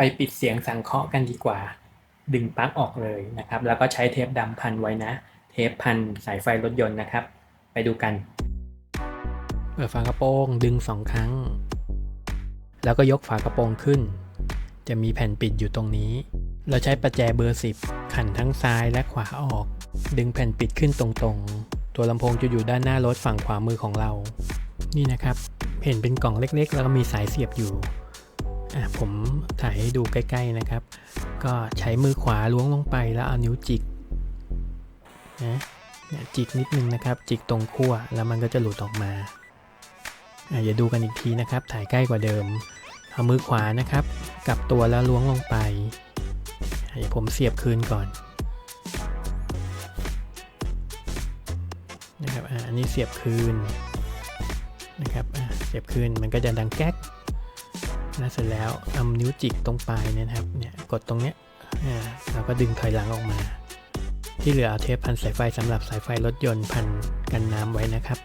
ไปปิดเสียงสังเคราะห์กันดีกว่า ดึงปลั๊กออกเลยนะครับ แล้วก็ใช้เทปดำพันไว้นะ เทปพันสายไฟรถยนต์นะครับ ไปดูกัน เปิดฝากระโปรงดึงสองครั้ง แล้วก็ยกฝากระโปรงขึ้น จะมีแผ่นปิดอยู่ตรงนี้ เราใช้ประแจเบอร์ 10 ขันทั้งซ้ายและขวาออก ดึงแผ่นปิดขึ้นตรงๆ ตัวลำโพงจะอยู่ด้านหน้ารถฝั่งขวามือของเรา นี่นะครับ เห็นเป็นกล่องเล็กๆ แล้วก็มีสายเสียบอยู่ ผมถ่ายให้ดูใกล้ ๆนะครับ ก็ใช้มือขวาล้วงลงไปแล้วเอานิ้วจิกนะจิกนิดนึงนะครับ จิกตรงขั้วแล้วมันก็จะหลุดออกมาอะอย่าดูกันอีกทีนะครับ ถ่ายใกล้กว่าเดิม เอามือขวานะครับกลับตัวแล้วล้วงลงไปเดี๋ยวผมเสียบคืนก่อนนะครับอะอันนี้เสียบคืนนะครับเสียบคืนมันก็จะดังแก๊ก แล้วเสร็จแล้วเอานิ้วจิกตรงปลายนะครับเนี่ยกดตรงเนี้ยอ่าเราก็ดึงถอยหลังออกมา ที่เหลือเอาเทปพันสายไฟสำหรับสายไฟรถยนต์พันกันน้ำไว้นะครับ